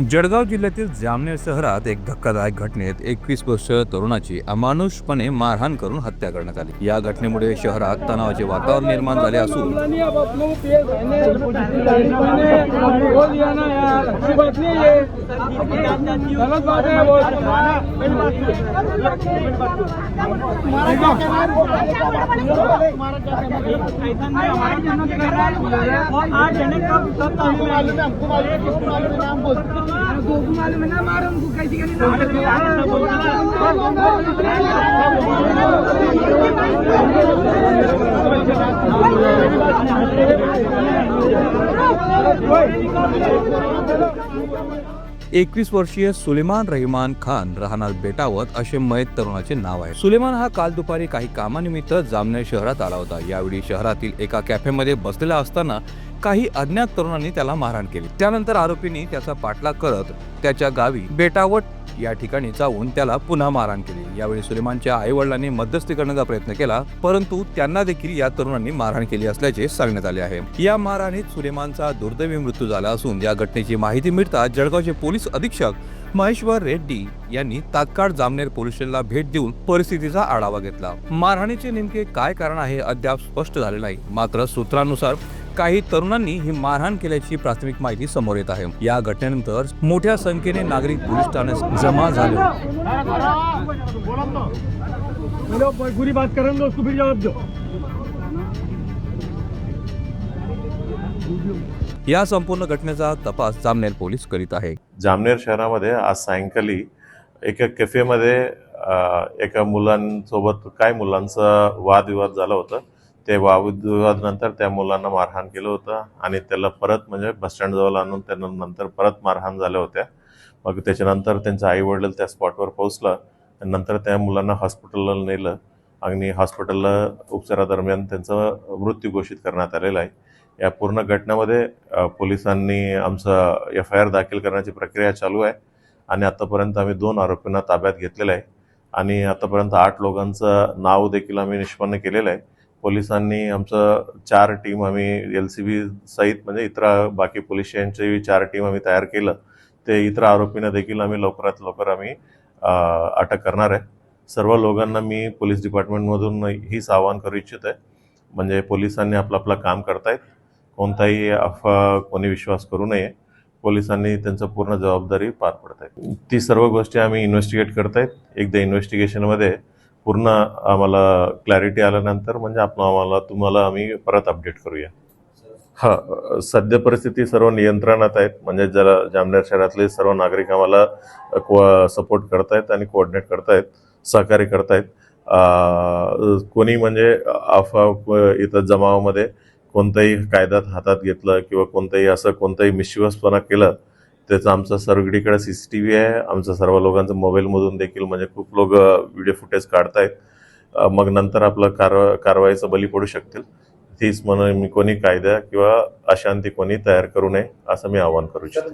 जळगाव जिल्ह्यातील जामनेर शहरात एक धक्कादायक घटनेत एकवीस वर्ष तरुणाची अमानुषपणे मारहाण करून हत्या करण्यात आली. या घटनेमुळे शहरात तणावाचे वातावरण निर्माण झाले असून बोल दिया ना यार। अच्छी बात नहीं है। गलत बात है वो। आठ जने एकवीस वर्षीय सुलेमान रहिमान खान राहणार बेटावत असे मयत तरुणाचे नाव आहे. सुलेमान हा काल दुपारी काही कामानिमित्त जामनेर शहरात आला होता. यावेळी शहरातील एका कॅफेमध्ये बसलेला असताना काही अज्ञात तरुणांनी त्याला मारहाण केली. त्यानंतर आरोपींनी त्याचा पाठलाग करत त्याच्या गावी बेटावट या ठिकाणी जाऊन त्याला पुन्हा मारहाण केली. यावेळी सुलेमानच्या आईवडिलांनी मध्यस्थी करण्याचा प्रयत्न केला परंतु त्यांना देखील या तरुणांनी मारहाण केली असल्याचे सांगण्यात आले आहे. या मारहाणीत सुलेमानचा दुर्दैवी मृत्यू झाला असून या घटनेची माहिती मिळताच जळगावचे पोलीस अधीक्षक महेश्वर रेड्डी यांनी तात्काळ जामनेर पोलीस स्टेशनला भेट देऊन परिस्थितीचा आढावा घेतला. मारहाणीचे नेमके काय कारण आहे अद्याप स्पष्ट झाले नाही. मात्र सूत्रानुसार काही तरुणांनी ही मारहाण केल्याची प्राथमिक माहिती समोर येत आहे. या घटनेनंतर मोठ्या संख्येने नागरिक पोलीस ठाण्यात जमा झाले. या संपूर्ण घटनेचा तपास जामनेर पोलीस करीत आहे. जामनेर शहरामध्ये आज सायंकाळी एका कॅफेमध्ये एका मुलांसोबत काय मुलांचा वादविवाद झाला होता ते वादविवादानंतर त्या मुलांना मारहाण केलं होतं आणि त्याला परत म्हणजे बसस्टँड जवळ आणून त्यांना नंतर परत मारहाण झाल्या होत्या. मग त्याच्यानंतर त्यांचे आई वडील त्या स्पॉटवर पोहोचला आणि नंतर त्या मुलांना हॉस्पिटलला नेलं आणि हॉस्पिटलला उपचारादरम्यान त्यांचा मृत्यू घोषित करण्यात आलेला आहे. या पूर्ण घटनेमध्ये पोलिसांनी आमचं एफ आय आर दाखल करण्याची प्रक्रिया चालू आहे आणि आतापर्यंत आम्ही दोन आरोपींना ताब्यात घेतलेलं आहे आणि आतापर्यंत आठ लोकांचं नाव देखील आम्ही निष्पन्न केलेलं आहे. पोलिसांनी आमचं चार टीम आम्ही एल सी बी सहित म्हणजे इतर बाकी पोलीस स्टेशनची चार टीम आम्ही तयार केलं. ते इतर आरोपींना देखील आम्ही लवकरात लवकर आम्ही अटक करणार आहे. सर्व लोकांना मी पोलीस डिपार्टमेंटमधून हीच आवाहन करू इच्छित आहे. म्हणजे पोलिसांनी आपलं आपलं काम करतायत. कोणताही अफवा कोणी विश्वास करू नये. पोलिसांनी त्यांचं पूर्ण जबाबदारी पार पडत आहे. ती सर्व गोष्टी आम्ही इन्व्हेस्टिगेट करतायत. एकदा इन्व्हेस्टिगेशनमध्ये पूर्ण आम्हाला क्लॅरिटी आल्यानंतर म्हणजे आपण आम्हाला तुम्हाला आम्ही परत अपडेट करूया. हां सध्या परिस्थिती सर्व नियंत्रणात आहेत. म्हणजे जरा जामनेर शहरातले सर्व नागरिक आम्हाला सपोर्ट करतायत आणि कोऑर्डिनेट करतायत सहकार्य करतायत. कोणी म्हणजे अफवा इथं जमावामध्ये कोणताही कायद्यात हातात घेतलं किंवा कोणताही असं कोणताही मिश्युअसपणा केलं त्याचं आमचं सर्वकडीकडे सी सी टी व्ही आहे. आमचं सर्व लोकांचं मोबाईलमधून देखील म्हणजे खूप लोक व्हिडिओ फुटेज काढतायत. मग नंतर आपलं कारवा कारवाईचं बली पडू शकतील. तीच म्हणून मी कोणी कायदा किंवा अशांती कोणी तयार करू नये असं मी आवाहन करू इच्छितो.